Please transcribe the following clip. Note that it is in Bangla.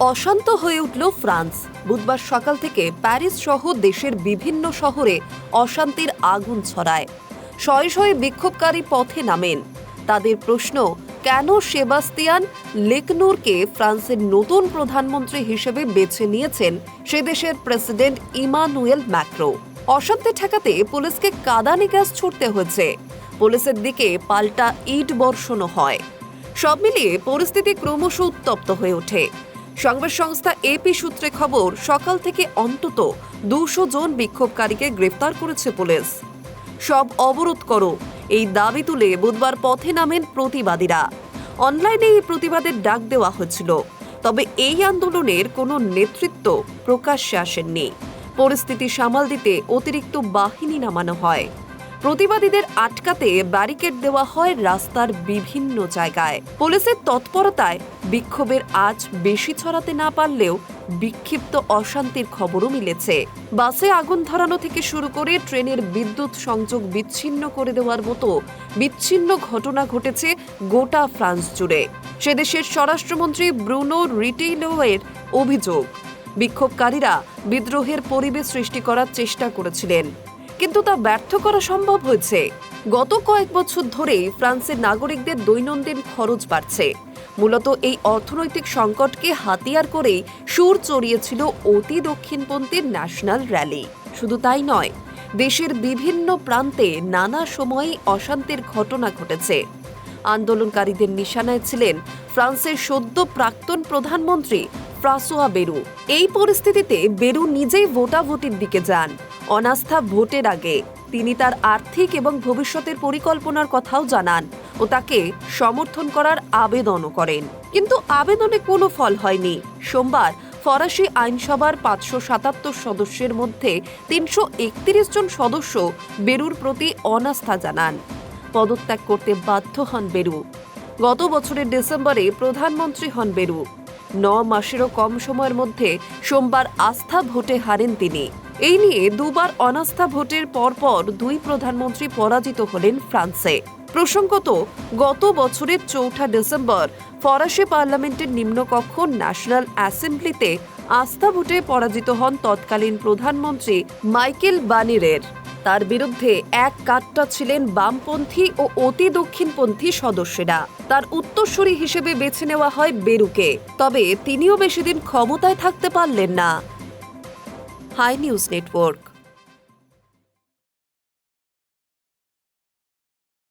অশান্ত হয়ে উঠল ফ্রান্স। বুধবার সকাল থেকে প্যারিস সহ দেশের বিভিন্ন শহরে অশান্তির আগুন ছড়ায়। শয়ে শয়ে বিক্ষোভকারী পথে নামেন। তাদের প্রশ্ন, কেন সেবাস্তিয়ান লেকনুরকে ফ্রান্সের নতুন প্রধানমন্ত্রী হিসেবে বেছে নিয়েছেন সে দেশের প্রেসিডেন্ট ইমানুয়েল ম্যাক্রো? অশান্তি ঠেকাতে পুলিশকে কাদানি গ্যাস ছুটতে হয়েছে। পুলিশের দিকে পাল্টা ইট বর্ষণও হয়। সব মিলিয়ে পরিস্থিতি ক্রমশ উত্তপ্ত হয়ে ওঠে। সংবাদ সংস্থা এপি সূত্রে খবর, সকাল থেকে অন্তত দুশো জন বিক্ষোভকারীকে গ্রেফতার করেছে পুলিশ। সব অবরোধ করো, এই দাবি তুলে বুধবার পথে নামেন প্রতিবাদীরা। অনলাইনে এই প্রতিবাদের ডাক দেওয়া হয়েছিল, তবে এই আন্দোলনের কোনো নেতৃত্ব প্রকাশ্যে আসেননি। পরিস্থিতি সামাল দিতে অতিরিক্ত বাহিনী নামানো হয়। প্রতিবাদীদের আটকাতে ব্যারিকেড দেওয়া হয় রাস্তার বিভিন্ন জায়গায়। পুলিশের তৎপরতায় বিক্ষোভের আজ বেশি ছড়াতে না পারলেও বিক্ষিপ্ত অশান্তির খবরও মিলেছে। বাসে আগুন ধরানো থেকে শুরু করে ট্রেনের বিদ্যুৎ সংযোগ বিচ্ছিন্ন করে দেওয়ার মতো বিচ্ছিন্ন ঘটনা ঘটেছে গোটা ফ্রান্স জুড়ে। সে দেশের স্বরাষ্ট্রমন্ত্রী ব্রুনো রিটেইলোয়ের অভিযোগ। বিক্ষোভকারীরা বিদ্রোহের পরিবেশ সৃষ্টি করার চেষ্টা করেছিলেন। কিন্তু তা ব্যর্থ করা সম্ভব হয়েছে। গত কয়েক বছর ধরে ফ্রান্সের নাগরিকদের দৈনন্দিন খরচ বাড়ছে। মূলত এই অর্থনৈতিক সংকটকে হাতিয়ার করেই সুর চড়িয়েছিল অতি দক্ষিণপন্থী ন্যাশনাল র্যালি। শুধু তাই নয়, দেশের বিভিন্ন প্রান্তে নানা সময়ে অশান্তির ঘটনা ঘটেছে। আন্দোলনকারীদের নিশানায় ছিলেন ফ্রান্সের সদ্য প্রাক্তন প্রধানমন্ত্রী ফ্রাসোয়া বেরু। এই পরিস্থিতিতে বেরু নিজেই ভোটাভুটির দিকে যান। অনাস্থা ভোটের আগে তিনি তার আর্থিক এবং ভবিষ্যতের পরিকল্পনার কথাও জানান ও তাকে সমর্থন করার আবেদনও করেন। কিন্তু আবেদনে কোনো ফল হয়নি। সোমবার ফরাসি আইনসভার পাঁচশো সাতাত্তর সদস্যের মধ্যে তিনশো একত্রিশ জন সদস্য বেরুর প্রতি অনাস্থা জানান। পদত্যাগ করতে বাধ্য হন বেরু। গত বছরের ডিসেম্বরে প্রধানমন্ত্রী হন বেরু। ন মাসেরও কম সময়ের মধ্যে সোমবার আস্থা ভোটে হারেন তিনি। এই নিয়ে দুবার অনাস্থা ভোটের পরপর দুই প্রধানমন্ত্রী পরাজিত হলেন ফ্রান্সে। প্রসঙ্গত, গত বছরের চৌঠা ডিসেম্বর ফরাসি পার্লামেন্টের নিম্নকক্ষ ন্যাশনাল অ্যাসেম্বলিতে আস্থা ভোটে পরাজিত হন তৎকালীন প্রধানমন্ত্রী মাইকেল বানিরের। তার বিরুদ্ধে এক কাট্টা ছিলেন বামপন্থী ও অতি দক্ষিণপন্থী সদস্যরা। তার উত্তরসূরি হিসেবে বেছে নেওয়া হয় বেরুকে। তবে তিনিও বেশিদিন ক্ষমতায় থাকতে পারলেন না। High news network.